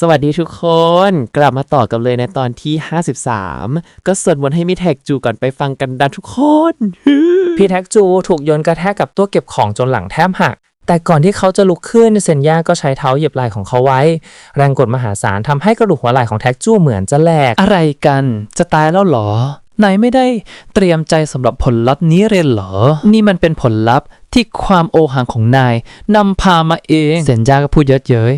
สวัสดีทุกคน กลับมาต่อกันเลยในตอนที่ 53 ก็สวดมนต์ให้มิแท็กจูก่อนไปฟังกันดันทุกคน พี่แท็กจูถูกโยนกระแทกกับตัวเก็บของจนหลังแทบหัก แต่ก่อนที่เขาจะลุกขึ้นเซนย่าก็ใช้เท้าเหยียบไหล่ของเขาไว้ แรงกดมหาศาลทำให้กระดูกหัวไหล่ของแท็กจูเหมือนจะแหลก อะไรกัน จะตายแล้วเหรอนายไม่ได้เตรียมใจสำหรับผลลัพธ์นี้เรนเหรอ นี่มันเป็นผลลัพธ์ที่ความโอหังของนายนำพามาเอง เซนยาก็พูดเยอะเย้ย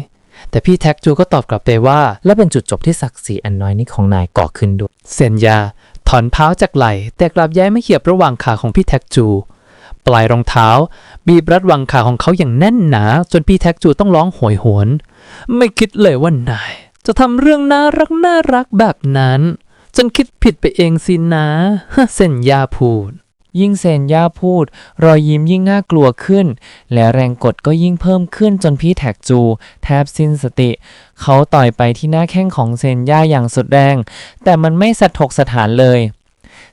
แต่พี่แท็กจูก็ตอบกลับไปว่า และเป็นจุดจบที่ศักดิ์ศรีอันน้อยนิดของนายก่อขึ้นด้วย เซนยา ถอนเท้าจากไหล่แต่กลับย้ายไม่เขียบระหว่างขาของพี่แท็กจู ปลายรองเท้า บีบรัดวังขาของเขาอย่างแน่นหนา จนพี่แท็กจูต้องร้องโหยหวน ไม่คิดเลยว่านาย จะทำเรื่องน่ารักน่ารักแบบนั้น จนคิดผิดไปเองสินะเซนยาพูด ยิ่งเซนย่าพูด รอยยิ้มยิ่งน่ากลัวขึ้น และแรงกดก็ยิ่งเพิ่มขึ้นจนพี่แท็กจู แทบสิ้นสติ เขาต่อยไปที่หน้าแข้งของเซนย่าอย่างสุดแรง แต่มันไม่สะทกสถานเลย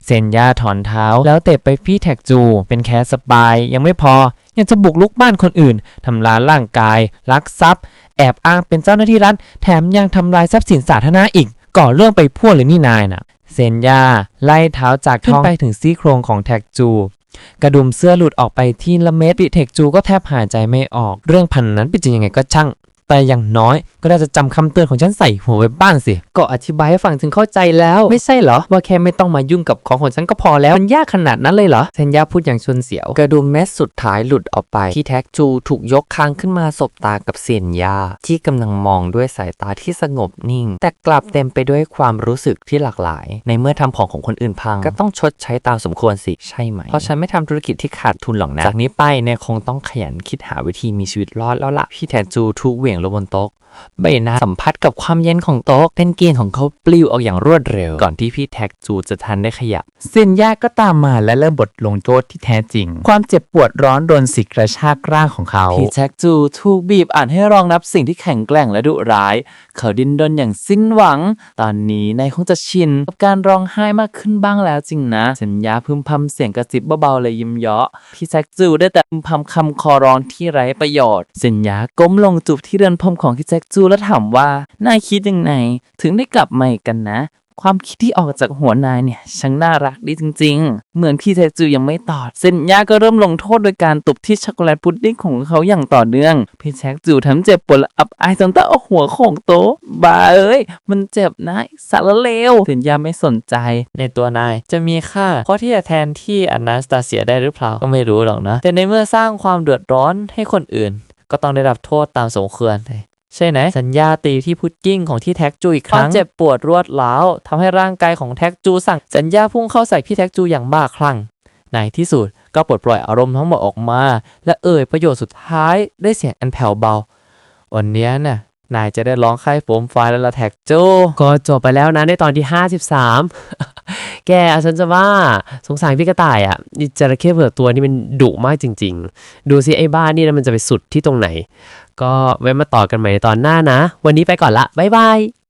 เซนย่าถอนเท้าแล้วเตะไปพี่แท็กจู เป็นแค่สปายยังไม่พอ ยังจะบุกลุกบ้านคนอื่น ทำร้ายร่างกาย ลักทรัพย์ แอบอ้างเป็นเจ้าหน้าที่รัฐ แถมยังทำลายทรัพย์สินสาธารณะอีก ก่อเรื่องไปพวกเลยนี่นายน่ะ เซนยาไล่เท้าจากท้องไปถึงซี่โครงของแท็กจู กระดุมเสื้อหลุดออกไปที่ละเม็ดปิเทคจูก็แทบหายใจไม่ออก เรื่องพันนั้นเป็นจริงยังไงก็ช่าง แต่อย่างน้อยก็น่าจะจำคำเตือนของฉันใส่หัวไว้บ้างสิ ก็อธิบายให้ฟังถึงเข้าใจแล้ว ไม่ใช่เหรอ ว่าแค่ไม่ต้องมายุ่งกับของของฉันก็พอแล้ว มันยากขนาดนั้นเลยเหรอเซนยาพูดอย่างชวนเสียว กระดุมเม็ดสุดท้ายหลุดออกไป ที่แท็กจูถูกยกค้างขึ้นมาสบตากับเซียนยาที่กำลังมองด้วยสายตาที่สงบนิ่ง แต่กลับเต็มไปด้วยความรู้สึกที่หลากหลาย ในเมื่อทำของของคนอื่นพัง ก็ต้องชดใช้ตามสมควรสิใช่ไหม เพราะฉันไม่ทำธุรกิจที่ขาดทุนหรอกนะจากนี้ไปเนี่ยคงต้องขยันคิดหาวิธีมีชีวิตรอดแล้วล่ะพี่แท็กจูถูกเหวี่ยงลงบนโต๊ะ ใบหน้าสัมผัสกับความเย็นของโต๊ะเต้นเกนของเขาปลิวออกอย่างรวดเร็ว ก่อนที่พี่แท็กจูจะทันได้ขยับเซนยาก็ตามมาและเริ่มบทลงโทษที่แท้จริง ความเจ็บปวดร้อนโดนสิกระชากร่างของเขาพี่แท็กจูถูกบีบอ่านให้รองนับสิ่งที่แข็งแกร่งและดุร้าย เขาดิ้นรนอย่างสิ้นหวัง ตอนนี้นายคงจะชินกับการร้องไห้มากขึ้นบ้างแล้วจริงนะสัญญาพึมพำเสียงกระซิบเบาๆเลยยิ้มเยาะพี่แท็กจูได้แต่พึมพำคำคอร้องที่ไร้ประโยชน์สัญญาก้มลงจูบที่เรือนพรมของพี่แท็กจูแล้วถามว่านายคิดยังไง ถึงได้กลับมาอีกกันนะ ความคิดที่ออกจากหัวนายเนี่ยช่างน่ารักดีจริง ๆ เหมือนพี่แทจูยังไม่ตอบเซนย่าก็เริ่มลงโทษโดยการตบที่ช็อกโกแลตพุดดิ้งของเขาอย่างต่อเนื่องพี่แท็กจูทำเจ็บปวดและอับอายจนต้องเอาหัวโขงโต๊ะบ้าเอ้ยมันเจ็บนะสารเลวเซนย่าไม่สนใจ ในตัวนายจะมีค่าเพราะที่จะแทนที่อนาสตาเซียได้หรือเปล่าก็ไม่รู้หรอกนะ แต่ในเมื่อสร้างความเดือดร้อนให้คนอื่นก็ต้องได้รับโทษตามสมควรเล ใช่ไหมสัญญาตีที่พุดกิ้งของที่แท็กจูอีกครั้งเจ็บปวดรวดร้าวทำให้ร่างกายของแท็กจูสั่งสัญญาพุ่งเข้าใส่พี่แท็กจูอย่างบ้าคลั่งในที่สุดก็ปลดปล่อยอารมณ์ทั้งหมดออกมา และเอ่ยประโยชน์สุดท้ายได้เสียงอันแผ่วเบาวันเนี้ยน่ะนายจะได้ร้องไห้โฟมไฟล์แล้วละแท็กจูก็จบไปแล้วนะในตอนที่ 53 แกฉันจะว่าสงสารพี่กระต่ายอะนี่จระเข้เผือกตัวนี้มันดุมากจริง ๆ ดูสิไอ้บ้านนี่นะมันจะไปสุดที่ตรงไหน ก็ไว้มาต่อกันใหม่ในตอนหน้านะ วันนี้ไปก่อนละบ๊ายบาย